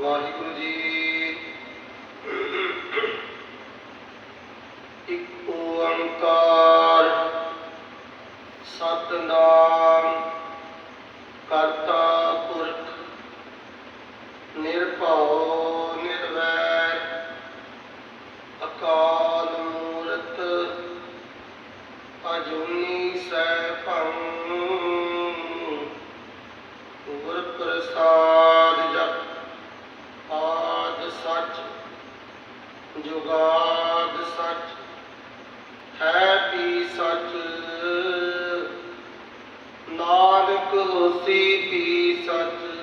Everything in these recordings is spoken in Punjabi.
ਵਾਹਿਗੁਰੂ ਜੀ। ਇੱਕ ਓੰਕਾਰ ਸਤਨਾਮ ਹੋਸੀ ਵੀ ਸੱਚ?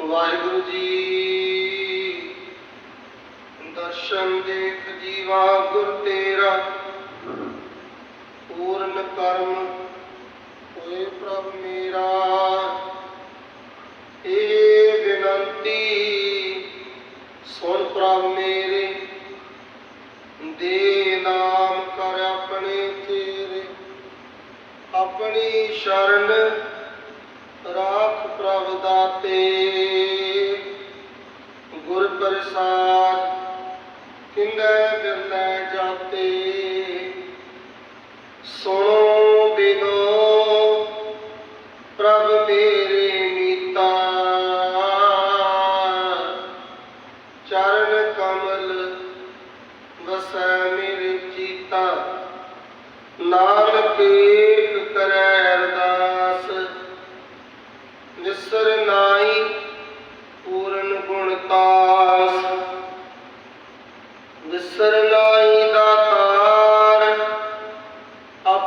ਵਾਹਿਗੁਰੂ ਜੀ, ਦਰਸ਼ਨ ਦੇਖ ਜੀਵਾ ਗੁਰ ਤੇਰਾ। ਪੂਰਨ ਕਰਮ ਹੋਏ ਪ੍ਰਭ ਮੇਰਾ। ਇਹ ਬੇਨੰਤੀ, ਸੁਣ ਪ੍ਰਭ ਮੇਰੇ। ਦੇ ਆਪਣੀ ਸ਼ਰਨ ਰਾਖ ਪ੍ਰਭ ਦਾਤੇ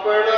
ਆਪਣਾ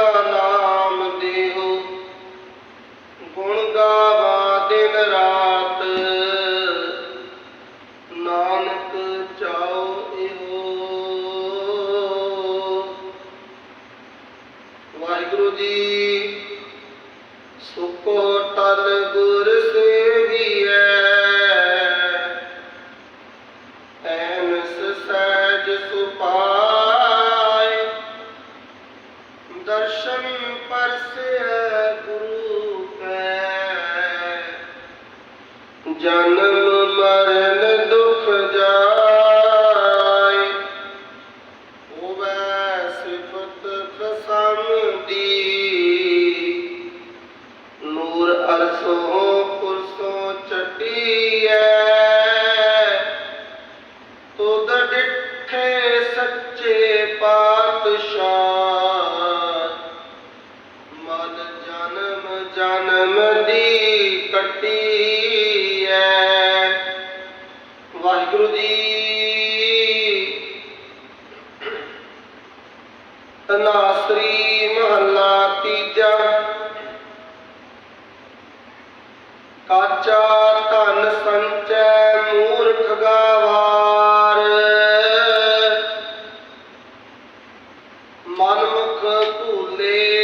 ਜਨਮ ਦੀ ਕੱਟੀ ਐ। ਵਾਹਿਗੁਰੂ ਜੀ ਤਨਾਸਰੀ ਮਹੱਲਾ ਤੀਜਾ। ਕਾਚਾ ਧਨ ਸੰਚੈ ਮੂਰਖ ਗਾਵਾਰ। ਮਨਮੁਖ ਭੂਲੇ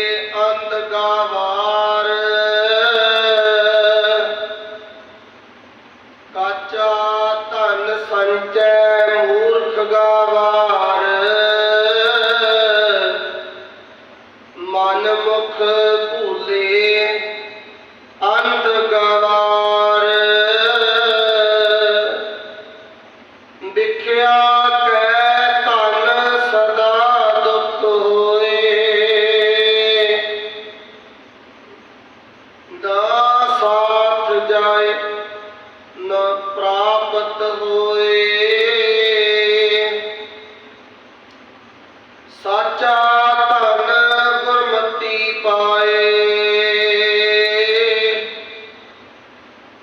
ਦੇਖਿਆ ਕੈ ਧਨ ਸਦਾ ਦੁਖ ਹੋਏ। ਦਾ ਸਾਥ ਜਾਏ, ਨ ਪ੍ਰਾਪਤ ਹੋਏ। ਸਾਚਾ ਧਨ ਗੁਰਮਤੀ ਪਾਏ।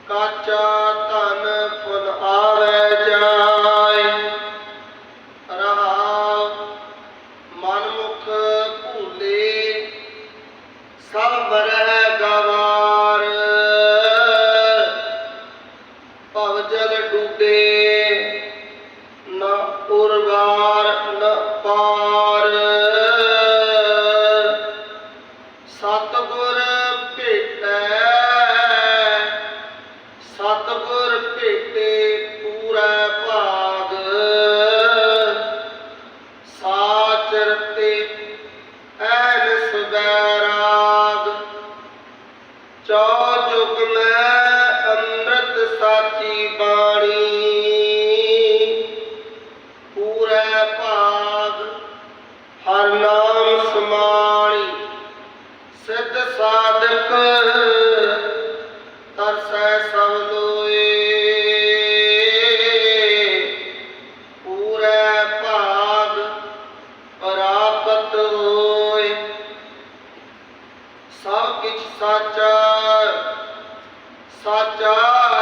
ਕਾਚਾ ਰਹਿ ਗਵਾਰ। ਭਵ ਜਲ ਡੂਬੇ ਨਾ ਉਰਵਾਰ, ਨਾ ਪਾਰ। ਸਤਿਗੁਰ ਭੇਟੈ, ਸਤਿਗੁਰ ਭੇਟੇ ਪੂਰਾ ਭਾਗ। ਸਾਚਰਤੇ ਐਨ ਸਾਚਾ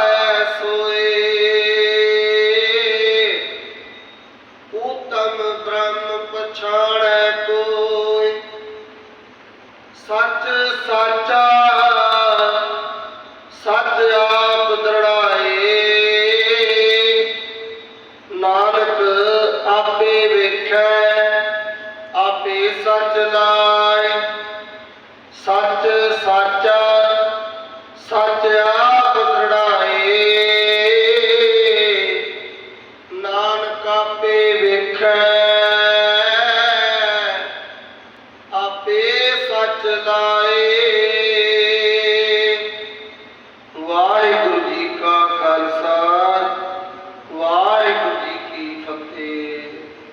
নাই